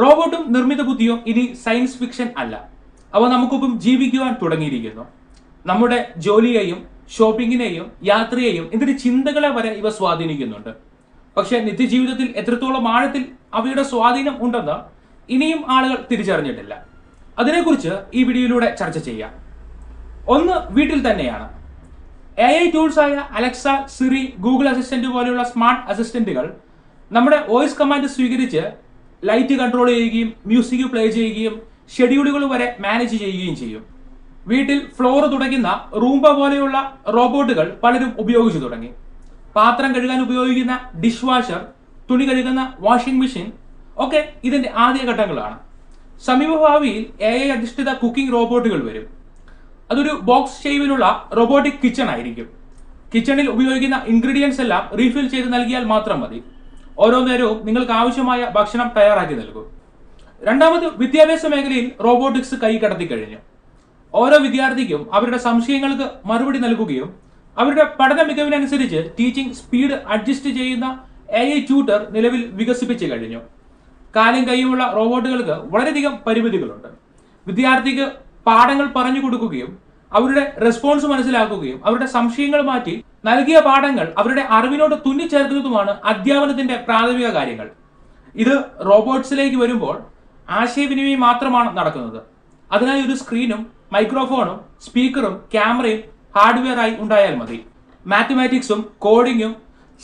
റോബോട്ടും നിർമ്മിത ബുദ്ധിയും ഇനി സയൻസ് ഫിക്ഷൻ അല്ല. അവ നമുക്കൊപ്പം ജീവിക്കുവാൻ തുടങ്ങിയിരിക്കുന്നു. നമ്മുടെ ജോലിയെയും ഷോപ്പിങ്ങിനെയും യാത്രയെയും ഇതിന്റെ ചിന്തകളെ വരെ ഇവ സ്വാധീനിക്കുന്നുണ്ട്. പക്ഷെ നിത്യജീവിതത്തിൽ എത്രത്തോളം ആഴത്തിൽ അവയുടെ സ്വാധീനം ഉണ്ടെന്ന് ഇനിയും ആളുകൾ തിരിച്ചറിഞ്ഞിട്ടില്ല. അതിനെക്കുറിച്ച് ഈ വീഡിയോയിലൂടെ ചർച്ച ചെയ്യാം. ഒന്ന് വീട്ടിൽ തന്നെയാണ്. എ ഐ ടൂൾസ് ആയ അലക്സ സിറി ഗൂഗിൾ അസിസ്റ്റന്റ് പോലെയുള്ള സ്മാർട്ട് അസിസ്റ്റന്റുകൾ നമ്മുടെ വോയിസ് കമാൻഡ് സ്വീകരിച്ച് ലൈറ്റ് കൺട്രോൾ ചെയ്യുകയും മ്യൂസിക് പ്ലേ ചെയ്യുകയും ഷെഡ്യൂളുകൾ വരെ മാനേജ് ചെയ്യുകയും ചെയ്യും. വീട്ടിൽ ഫ്ലോർ തുടയ്ക്കുന്ന റൂംബ പോലെയുള്ള റോബോട്ടുകൾ പലരും ഉപയോഗിച്ചു തുടങ്ങി. പാത്രം കഴുകാൻ ഉപയോഗിക്കുന്ന ഡിഷ് വാഷർ തുണി കഴുകുന്ന വാഷിംഗ് മെഷീൻ ഒക്കെ ഇതിന്റെ ആദ്യഘട്ടങ്ങളാണ് സമീപഭാവിയിൽ എ ഐ അധിഷ്ഠിത കുക്കിംഗ് റോബോട്ടുകൾ വരും. അതൊരു ബോക്സ് ഷേവിലുള്ള റോബോട്ടിക് കിച്ചൺ ആയിരിക്കും. കിച്ചണിൽ ഉപയോഗിക്കുന്ന ഇൻഗ്രീഡിയൻസ് എല്ലാം റീഫിൽ ചെയ്ത് നൽകിയാൽ മാത്രം മതി. ഓരോ നേരവും നിങ്ങൾക്ക് ആവശ്യമായ ഭക്ഷണം തയ്യാറാക്കി നൽകും. രണ്ടാമത് വിദ്യാഭ്യാസ മേഖലയിൽ റോബോട്ടിക്സ് കൈ കടത്തി കഴിഞ്ഞു. ഓരോ വിദ്യാർത്ഥിക്കും അവരുടെ സംശയങ്ങൾക്ക് മറുപടി നൽകുകയും അവരുടെ പഠന മികവിനനുസരിച്ച് ടീച്ചിങ് സ്പീഡ് അഡ്ജസ്റ്റ് ചെയ്യുന്ന എ ഐ ട്യൂട്ടർ നിലവിൽ വികസിപ്പിച്ചു കഴിഞ്ഞു. കാലും കൈയുമുള്ള റോബോട്ടുകൾക്ക് വളരെയധികം പരിമിതികളുണ്ട്. വിദ്യാർത്ഥിക്ക് പാഠങ്ങൾ പറഞ്ഞു കൊടുക്കുകയും അവരുടെ റെസ്പോൺസ് മനസ്സിലാക്കുകയും അവരുടെ സംശയങ്ങൾ മാറ്റി നൽകിയ പാഠങ്ങൾ അവരുടെ അറിവിനോട് തുന്നിച്ചേർക്കുന്നതുമാണ് അധ്യാപനത്തിന്റെ പ്രാഥമിക കാര്യങ്ങൾ. ഇത് റോബോട്ട്സിലേക്ക് വരുമ്പോൾ ആശയവിനിമയം മാത്രമാണ് നടക്കുന്നത്. അതിനായി ഒരു സ്ക്രീനും മൈക്രോഫോണും സ്പീക്കറും ക്യാമറയും ഹാർഡ്വെയറായി ഉണ്ടായാൽ മതി. മാത്തമാറ്റിക്സും കോഡിങ്ങും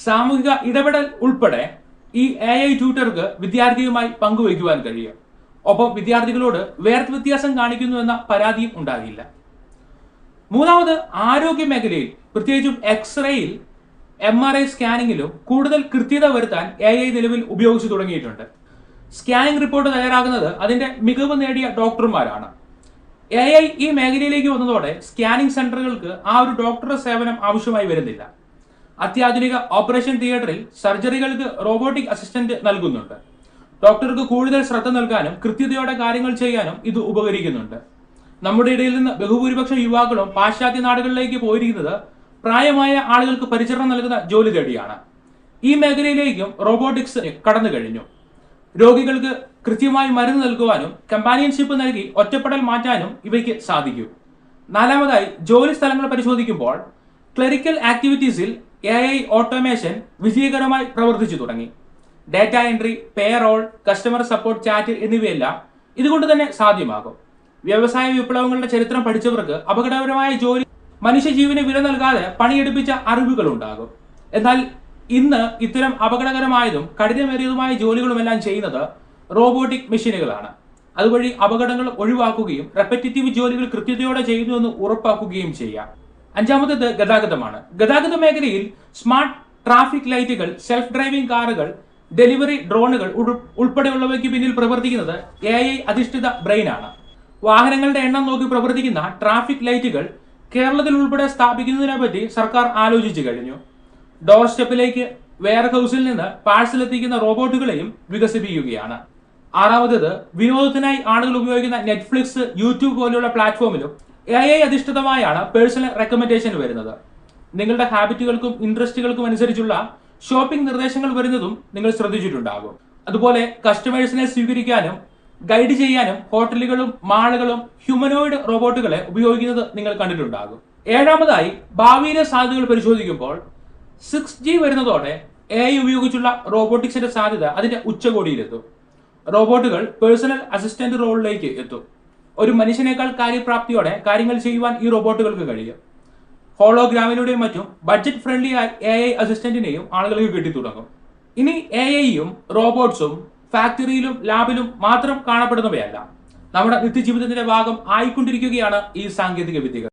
സാമൂഹിക ഇടപെടൽ ഉൾപ്പെടെ ഈ എ ഐ ട്യൂട്ടർക്ക് വിദ്യാർത്ഥിയുമായി പങ്കുവയ്ക്കുവാൻ കഴിയും. ഒപ്പം വിദ്യാർത്ഥികളോട് വേർത്ത് വ്യത്യാസം കാണിക്കുന്നു എന്ന പരാതിയും ഉണ്ടാകില്ല. മൂന്നാമത് ആരോഗ്യ മേഖലയിൽ പ്രത്യേകിച്ചും എക്സ്റേയിൽ എം ആർ ഐ സ്കാനിങ്ങിലും കൂടുതൽ കൃത്യത വരുത്താൻ എ ഐ നിലവിൽ ഉപയോഗിച്ചു തുടങ്ങിയിട്ടുണ്ട്. സ്കാനിംഗ് റിപ്പോർട്ട് തയ്യാറാക്കുന്നത് അതിന്റെ മികവ് നേടിയ ഡോക്ടർമാരാണ്. എ ഐ ഈ മേഖലയിലേക്ക് വന്നതോടെ സ്കാനിംഗ് സെന്ററുകൾക്ക് ആ ഒരു ഡോക്ടറുടെ സേവനം ആവശ്യമായി വരുന്നില്ല. അത്യാധുനിക ഓപ്പറേഷൻ തിയേറ്ററിൽ സർജറികൾക്ക് റോബോട്ടിക് അസിസ്റ്റന്റ് നൽകുന്നുണ്ട്. ഡോക്ടർക്ക് കൂടുതൽ ശ്രദ്ധ നൽകാനും കൃത്യതയോടെ കാര്യങ്ങൾ ചെയ്യാനും ഇത് ഉപകരിക്കുന്നുണ്ട്. നമ്മുടെ ഇടയിൽ നിന്ന് ബഹുഭൂരിപക്ഷം യുവാക്കളും പാശ്ചാത്യ നാടുകളിലേക്ക് പോയിരിക്കുന്നത് പ്രായമായ ആളുകൾക്ക് പരിചരണം നൽകുന്ന ജോലി തേടിയാണ്. ഈ മേഖലയിലേക്കും റോബോട്ടിക്സ് കടന്നു കഴിഞ്ഞു. രോഗികൾക്ക് കൃത്യമായി മരുന്ന് നൽകുവാനും കമ്പാനിയൻഷിപ്പ് നൽകി ഒറ്റപ്പെടൽ മാറ്റാനും ഇവയ്ക്ക് സാധിക്കും. നാലാമതായി ജോലി സ്ഥലങ്ങൾ പരിശോധിക്കുമ്പോൾ ക്ലറിക്കൽ ആക്ടിവിറ്റീസിൽ എ ഐ ഓട്ടോമേഷൻ വിജയകരമായി പ്രവർത്തിച്ചു തുടങ്ങി. Data entry payroll customer support chat എന്നിവയെല്ലാം ഇതുകൊണ്ട് തന്നെ സാധ്യമാകും. വ്യവസായ വിപ്ലവങ്ങളുടെ ചരിത്രം പഠിച്ചവർക്ക് അപകടകരമായ ജോലി മനുഷ്യജീവന് വില നൽകാതെ പണിയെടുപ്പിച്ച അറിവുകൾ ഉണ്ടാകും എന്നാൽ ഇന്ന് ഇത്തരം അപകടകരമായതും കഠിനമേറിയതുമായ ജോലികളുമെല്ലാം ചെയ്യുന്നത് റോബോട്ടിക് മെഷീനുകളാണ്. അതുവഴി അപകടങ്ങൾ ഒഴിവാക്കുകയും റെപ്പറ്റേറ്റീവ് ജോലികൾ കൃത്യതയോടെ ചെയ്യുന്നു എന്ന് ഉറപ്പാക്കുകയും ചെയ്യാം. അഞ്ചാമത്തേത് ഗതാഗതമാണ്. ഗതാഗത മേഖലയിൽ സ്മാർട്ട് ട്രാഫിക് ലൈറ്റുകൾ സെൽഫ് ഡ്രൈവിംഗ് കാറുകൾ ഡെലിവറി ഡ്രോണുകൾ ഉൾപ്പെടെയുള്ളവയ്ക്ക് പിന്നിൽ പ്രവർത്തിക്കുന്നത് എ ഐ അധിഷ്ഠിത ബ്രെയിനാണ്. വാഹനങ്ങളുടെ എണ്ണം നോക്കി പ്രവർത്തിക്കുന്ന ട്രാഫിക് ലൈറ്റുകൾ കേരളത്തിൽ ഉൾപ്പെടെ സ്ഥാപിക്കുന്നതിനെ പറ്റി സർക്കാർ ആലോചിച്ചു കഴിഞ്ഞു. ഡോർ സ്റ്റെപ്പിലേക്ക് വെയർ ഹൗസിൽ നിന്ന് പാഴ്സൽ എത്തിക്കുന്ന റോബോട്ടുകളെയും വികസിപ്പിക്കുകയാണ്. ആറാമത്തേത് വിനോദത്തിനായി ആളുകൾ ഉപയോഗിക്കുന്ന നെറ്റ്ഫ്ലിക്സ് യൂട്യൂബ് പോലെയുള്ള പ്ലാറ്റ്ഫോമിലും എ ഐ അധിഷ്ഠിതമായാണ് പേഴ്സണൽ റെക്കമെൻഡേഷൻ വരുന്നത്. നിങ്ങളുടെ ഹാബിറ്റുകൾക്കും ഇൻട്രസ്റ്റുകൾക്കും അനുസരിച്ചുള്ള ഷോപ്പിംഗ് നിർദ്ദേശങ്ങൾ വരുന്നതും നിങ്ങൾ ശ്രദ്ധിച്ചിട്ടുണ്ടാകും. അതുപോലെ കസ്റ്റമേഴ്സിനെ സ്വീകരിക്കാനും ഗൈഡ് ചെയ്യാനും ഹോട്ടലുകളും മാളുകളും ഹ്യൂമനോയിഡ് റോബോട്ടുകളെ ഉപയോഗിക്കുന്നത് നിങ്ങൾ കണ്ടിട്ടുണ്ടാകും. ഏഴാമതായി ഭാവിയിലെ സാധ്യതകൾ പരിശോധിക്കുമ്പോൾ സിക്സ് ജി വരുന്നതോടെ എ ഐ ഉപയോഗിച്ചുള്ള റോബോട്ടിക്സിന്റെ സാധ്യത അതിന്റെ ഉച്ചകോടിയിലെത്തും. റോബോട്ടുകൾ പേഴ്സണൽ അസിസ്റ്റന്റ് റോളിലേക്ക് എത്തും. ഒരു മനുഷ്യനേക്കാൾ കാര്യപ്രാപ്തിയോടെ കാര്യങ്ങൾ ചെയ്യുവാൻ ഈ റോബോട്ടുകൾക്ക് കഴിയും. ഹോളോഗ്രാമിലൂടെയും മറ്റും ബഡ്ജറ്റ് ഫ്രണ്ട്ലി എ ഐ അസിസ്റ്റന്റിനെയും ആളുകൾക്ക് കിട്ടി തുടങ്ങും ഇനി എ ഐയും റോബോട്ട്സും ഫാക്ടറിയിലും ലാബിലും മാത്രം കാണപ്പെടുന്നവയല്ല. നമ്മുടെ നിത്യജീവിതത്തിന്റെ ഭാഗം ആയിക്കൊണ്ടിരിക്കുകയാണ് ഈ സാങ്കേതിക വിദ്യകൾ